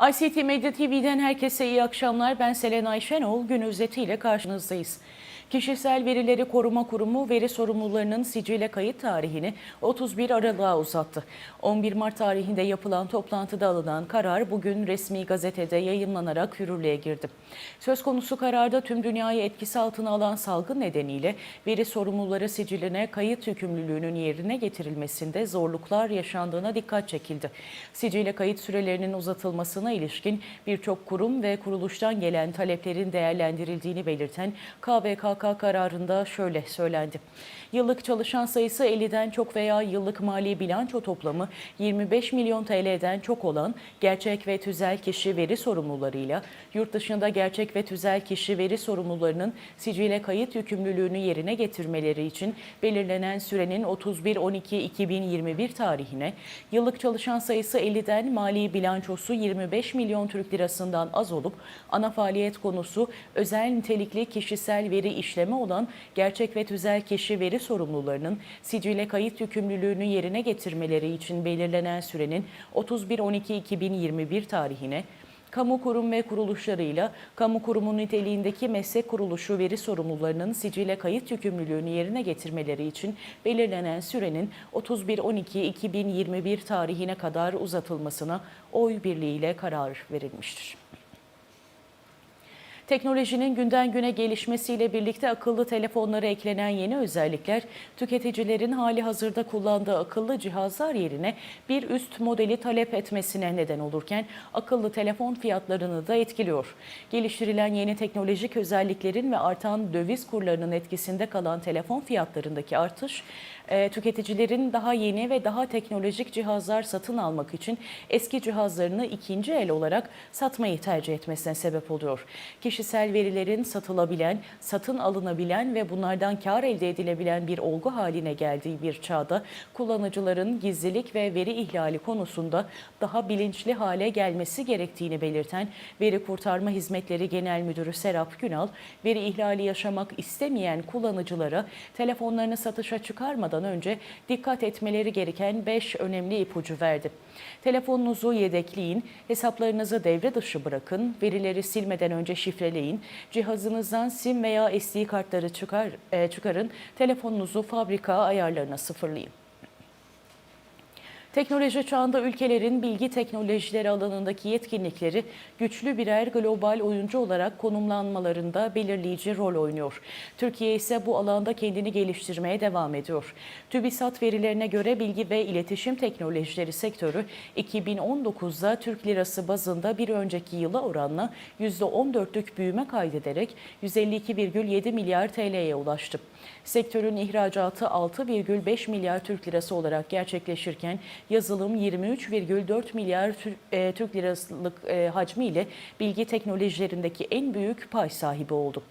ICT Medya TV'den herkese iyi akşamlar. Ben Selenay Şenol. Gün özetiyle karşınızdayız. Kişisel Verileri Koruma Kurumu veri sorumlularının sicile kayıt tarihini 31 Aralık'a uzattı. 11 Mart tarihinde yapılan toplantıda alınan karar bugün resmi gazetede yayınlanarak yürürlüğe girdi. Söz konusu kararda tüm dünyayı etkisi altına alan salgın nedeniyle veri sorumluları siciline kayıt yükümlülüğünün yerine getirilmesinde zorluklar yaşandığına dikkat çekildi. Sicile kayıt sürelerinin uzatılmasına ilişkin birçok kurum ve kuruluştan gelen taleplerin değerlendirildiğini belirten KVKK kararında şöyle söylendi. Yıllık çalışan sayısı 50'den çok veya yıllık mali bilanço toplamı 25 milyon TL'den çok olan gerçek ve tüzel kişi veri sorumlularıyla yurt dışında gerçek ve tüzel kişi veri sorumlularının sicile kayıt yükümlülüğünü yerine getirmeleri için belirlenen sürenin 31-12-2021 tarihine yıllık çalışan sayısı 50'den mali bilançosu 25 milyon Türk lirasından az olup ana faaliyet konusu özel nitelikli kişisel veri işleme olan gerçek ve tüzel kişi veri sorumlularının sicile kayıt yükümlülüğünü yerine getirmeleri için belirlenen sürenin 31-12-2021 tarihine kamu kurum ve kuruluşlarıyla kamu kurumu niteliğindeki meslek kuruluşu veri sorumlularının sicile kayıt yükümlülüğünü yerine getirmeleri için belirlenen sürenin 31-12-2021 tarihine kadar uzatılmasına oy birliğiyle karar verilmiştir. Teknolojinin günden güne gelişmesiyle birlikte akıllı telefonlara eklenen yeni özellikler tüketicilerin hali hazırda kullandığı akıllı cihazlar yerine bir üst modeli talep etmesine neden olurken akıllı telefon fiyatlarını da etkiliyor. Geliştirilen yeni teknolojik özelliklerin ve artan döviz kurlarının etkisinde kalan telefon fiyatlarındaki artış e, tüketicilerin daha yeni ve daha teknolojik cihazlar satın almak için eski cihazlarını ikinci el olarak satmayı tercih etmesine sebep oluyor. Kişisel verilerin satılabilen, satın alınabilen ve bunlardan kar elde edilebilen bir olgu haline geldiği bir çağda kullanıcıların gizlilik ve veri ihlali konusunda daha bilinçli hale gelmesi gerektiğini belirten Veri Kurtarma Hizmetleri Genel Müdürü Serap Günal, veri ihlali yaşamak istemeyen kullanıcılara telefonlarını satışa çıkarmadan önce dikkat etmeleri gereken 5 önemli ipucu verdi. Telefonunuzu yedekleyin, hesaplarınızı devre dışı bırakın, verileri silmeden önce şifreleyin, cihazınızdan sim veya SD kartları çıkar, e, çıkarın, telefonunuzu fabrika ayarlarına sıfırlayın. Teknoloji çağında ülkelerin bilgi teknolojileri alanındaki yetkinlikleri güçlü birer global oyuncu olarak konumlanmalarında belirleyici rol oynuyor. Türkiye ise bu alanda kendini geliştirmeye devam ediyor. TÜBİSAT verilerine göre bilgi ve iletişim teknolojileri sektörü 2019'da Türk lirası bazında bir önceki yıla oranla %14'lük büyüme kaydederek 152,7 milyar TL'ye ulaştı. Sektörün ihracatı 6,5 milyar Türk lirası olarak gerçekleşirken yazılım 23,4 milyar e, Türk lirasılık e, hacmiyle bilgi teknolojilerindeki en büyük pay sahibi oldu.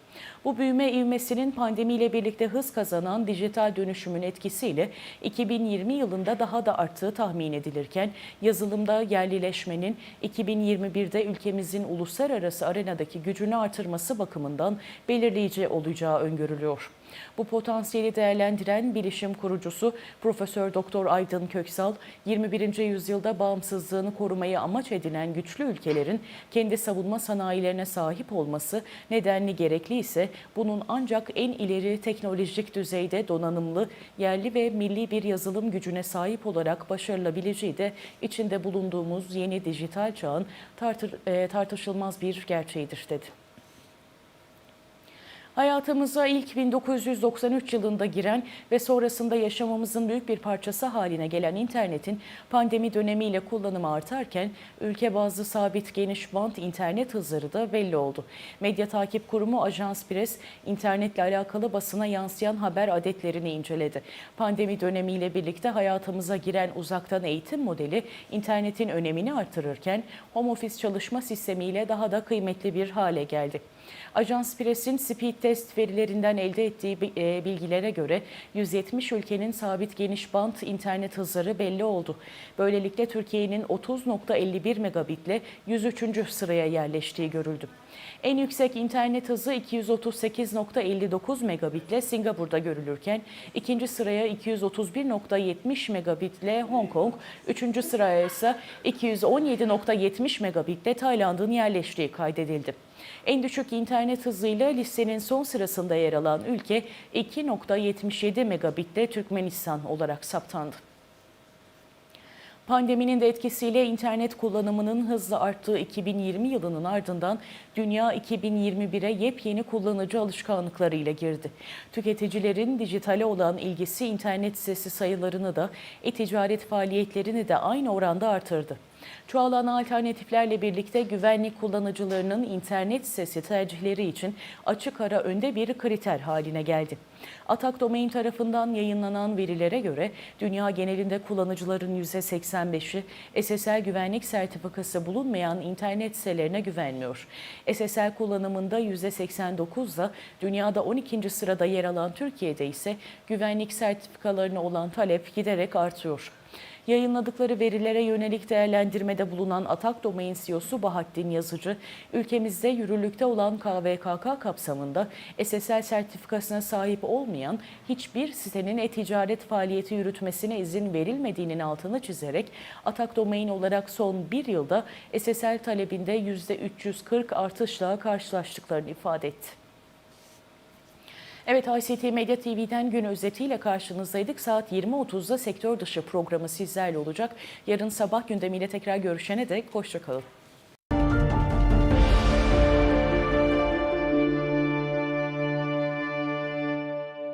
Bu büyüme ivmesinin pandemiyle birlikte hız kazanan dijital dönüşümün etkisiyle 2020 yılında daha da arttığı tahmin edilirken yazılımda yerlileşmenin 2021'de ülkemizin uluslararası arenadaki gücünü artırması bakımından belirleyici olacağı öngörülüyor. Bu potansiyeli değerlendiren bilişim kurucusu Profesör Doktor Aydın Köksal, 21. yüzyılda bağımsızlığını korumayı amaç edinen güçlü ülkelerin kendi savunma sanayilerine sahip olması nedenli gerekli ise bunun ancak en ileri teknolojik düzeyde donanımlı, yerli ve milli bir yazılım gücüne sahip olarak başarılabileceği de içinde bulunduğumuz yeni dijital çağın tartır, e, tartışılmaz bir gerçeğidir dedi. Hayatımıza ilk 1993 yılında giren ve sonrasında yaşamımızın büyük bir parçası haline gelen internetin pandemi dönemiyle kullanımı artarken ülke bazı sabit geniş bant internet hızları da belli oldu. Medya takip kurumu Ajans Press internetle alakalı basına yansıyan haber adetlerini inceledi. Pandemi dönemiyle birlikte hayatımıza giren uzaktan eğitim modeli internetin önemini artırırken home office çalışma sistemiyle daha da kıymetli bir hale geldi. Ajans Press'in speed test verilerinden elde ettiği e, bilgilere göre 170 ülkenin sabit geniş bant internet hızları belli oldu. Böylelikle Türkiye'nin 30.51 megabitle 103. sıraya yerleştiği görüldü. En yüksek internet hızı 238.59 megabitle Singapur'da görülürken ikinci sıraya 231.70 megabitle Hong Kong, üçüncü sıraya ise 217.70 megabitle Tayland'ın yerleştiği kaydedildi. En düşük internet hızıyla listenin son sırasında yer alan ülke 2.77 megabitle Türkmenistan olarak saptandı. Pandeminin de etkisiyle internet kullanımının hızla arttığı 2020 yılının ardından dünya 2021'e yepyeni kullanıcı alışkanlıklarıyla girdi. Tüketicilerin dijitale olan ilgisi internet sitesi sayılarını da e-ticaret faaliyetlerini de aynı oranda artırdı. Çoğalan alternatiflerle birlikte güvenlik kullanıcılarının internet sitesi tercihleri için açık ara önde bir kriter haline geldi. Atak Domain tarafından yayınlanan verilere göre dünya genelinde kullanıcıların %85'i SSL güvenlik sertifikası bulunmayan internet sitelerine güvenmiyor. SSL kullanımında %89 da dünyada 12. sırada yer alan Türkiye'de ise güvenlik sertifikalarına olan talep giderek artıyor. Yayınladıkları verilere yönelik değerlendirmede bulunan Atak Domain CEO'su Bahattin Yazıcı, ülkemizde yürürlükte olan KVKK kapsamında SSL sertifikasına sahip olmayan hiçbir sitenin e-ticaret faaliyeti yürütmesine izin verilmediğinin altını çizerek Atak Domain olarak son bir yılda SSL talebinde %340 artışla karşılaştıklarını ifade etti. Evet ICT Medya TV'den gün özetiyle karşınızdaydık. Saat 20.30'da sektör dışı programı sizlerle olacak. Yarın sabah gündemiyle tekrar görüşene dek hoşçakalın.